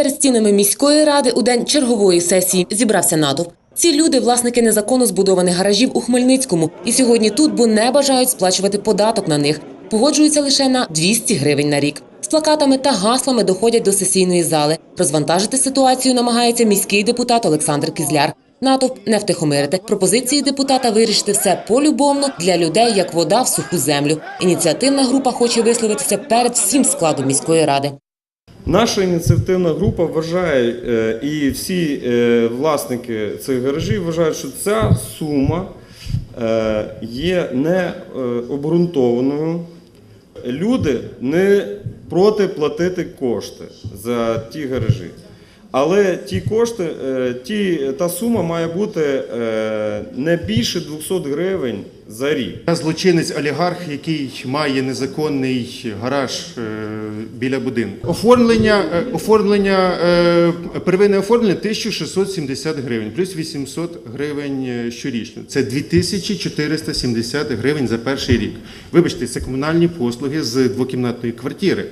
Перед стінами міської ради у день чергової сесії зібрався натовп. Ці люди власники незаконно збудованих гаражів у Хмельницькому, і сьогодні тут, бо не бажають сплачувати податок на них. Погоджуються лише на 200 гривень на рік. З плакатами та гаслами доходять до сесійної зали. Розвантажити ситуацію намагається міський депутат Олександр Кізляр. Натовп не втихомирити. Пропозиції депутата вирішити все полюбовно для людей, як вода в суху землю. Ініціативна група хоче висловитися перед всім складом міської ради. Наша ініціативна група вважає, е, і всі е, власники цих гаражів вважають, що ця сума е, є не е, обґрунтованою. Люди не проти платити кошти за ті гаражі. Але ті кошти, е, ті, та сума має бути е, не більше 200 гривень за рік. Злочинець олігарх, який має незаконний гараж е, біля будинку. Оформлення, оформлення первинне оформлення 1670 гривень, плюс 800 гривень щорічно. Це 2470 гривень за перший рік. Вибачте, це комунальні послуги з двокімнатної квартири.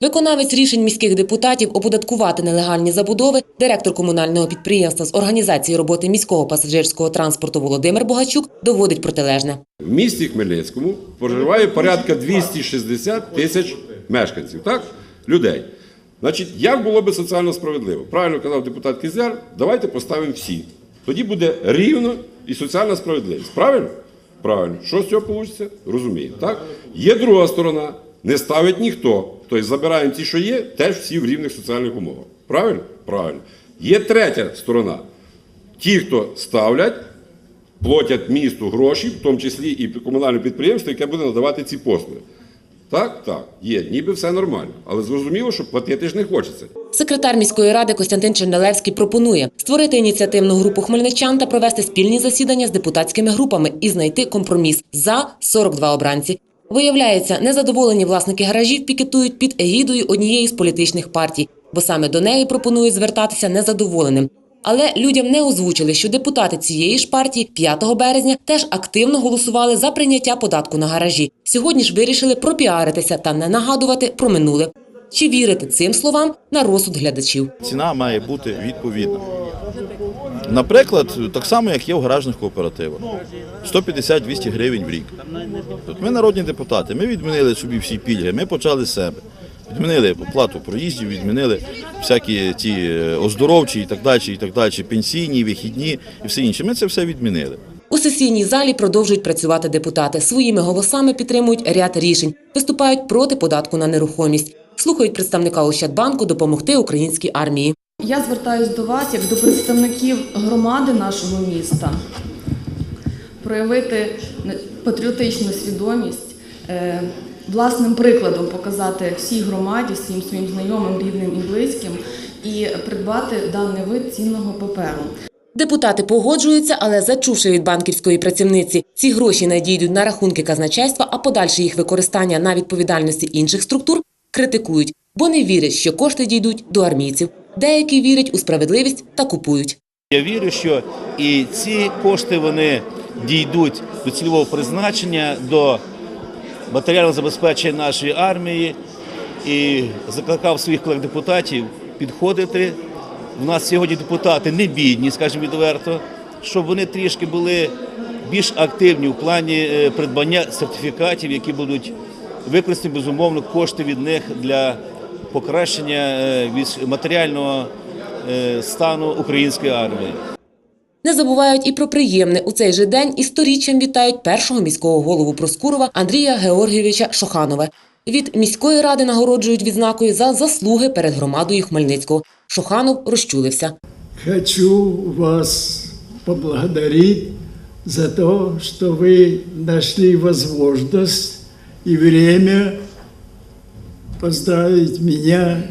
Виконавець рішень міських депутатів оподаткувати нелегальні забудови, директор комунального підприємства з організації роботи міського пасажирського транспорту Володимир Богачук доводить протилежне. В місті Хмельницькому проживає порядка 260 тисяч мешканців, так? Людей. Значить, як було би соціально справедливо? Правильно казав депутат Кізяр, давайте поставимо всі. Тоді буде рівно і соціальна справедливість. Правильно? Правильно. Що з цього вийде? Розуміємо. Є друга сторона. Не ставить ніхто. Тобто забираємо ті, що є, теж всі в рівних соціальних умовах. Правильно? Правильно. Є третя сторона. Ті, хто ставлять, платять місту гроші, в тому числі і комунальне підприємство, яке буде надавати ці послуги. Так, так, є, ніби все нормально. Але зрозуміло, що платити ж не хочеться. Секретар міської ради Костянтин Чернелевський пропонує створити ініціативну групу хмельничан та провести спільні засідання з депутатськими групами і знайти компроміс за 42 обранці. Виявляється, незадоволені власники гаражів пікетують під егідою однієї з політичних партій, бо саме до неї пропонують звертатися незадоволеним. Але людям не озвучили, що депутати цієї ж партії 5 березня теж активно голосували за прийняття податку на гаражі. Сьогодні ж вирішили пропіаритися та не нагадувати про минуле. Чи вірити цим словам на розсуд глядачів? ціна має бути відповідна. Наприклад, так само, як є в гаражних кооперативах. 150-200 гривень в рік. От ми народні депутати, ми відмінили собі всі пільги, ми почали з себе. Відмінили оплату проїздів, відмінили всякі ті е, оздоровчі і так далі, і так далі, пенсійні, вихідні і все інше. Ми це все відмінили. У сесійній залі продовжують працювати депутати. Своїми голосами підтримують ряд рішень, виступають проти податку на нерухомість, слухають представника Ощадбанку допомогти українській армії. Я звертаюсь до вас як до представників громади нашого міста проявити патріотичну свідомість, е, власним прикладом показати всій громаді, всім своїм знайомим, рідним і близьким і придбати даний вид цінного паперу. Депутати погоджуються, але зачувши від банківської працівниці, ці гроші надійдуть на рахунки казначейства, а подальше їх використання на відповідальності інших структур критикують, бо не вірять, що кошти дійдуть до армійців. Деякі вірять у справедливість та купують. Я вірю, що і ці кошти вони дійдуть до цільового призначення, до матеріального забезпечення нашої армії і закликав своїх колег депутатів підходити. У нас сьогодні депутати не бідні, скажімо відверто, щоб вони трішки були більш активні в плані е, придбання сертифікатів, які будуть використані безумовно кошти від них для покращення е, від матеріального е, стану української армії. Не забувають і про приємне у цей же день і сторіччям вітають першого міського голову Проскурова Андрія Георгійовича Шоханова. Від міської ради нагороджують відзнакою за заслуги перед громадою Хмельницького. Шоханов розчулився. Хочу вас поблагодарить за то, что вы нашли возможность и время поздравить меня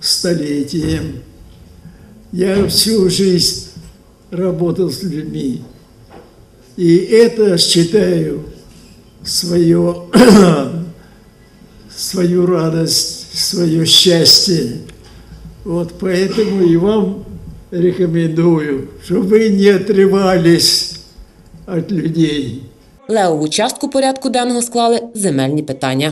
с столетием. Я всю жизнь работал с людьми, и это считаю свое, свою радость, свое счастье. Вот поэтому и вам рекомендую, чтобы вы не отрывались от людей. Левову частку порядку денного склали земельні питання.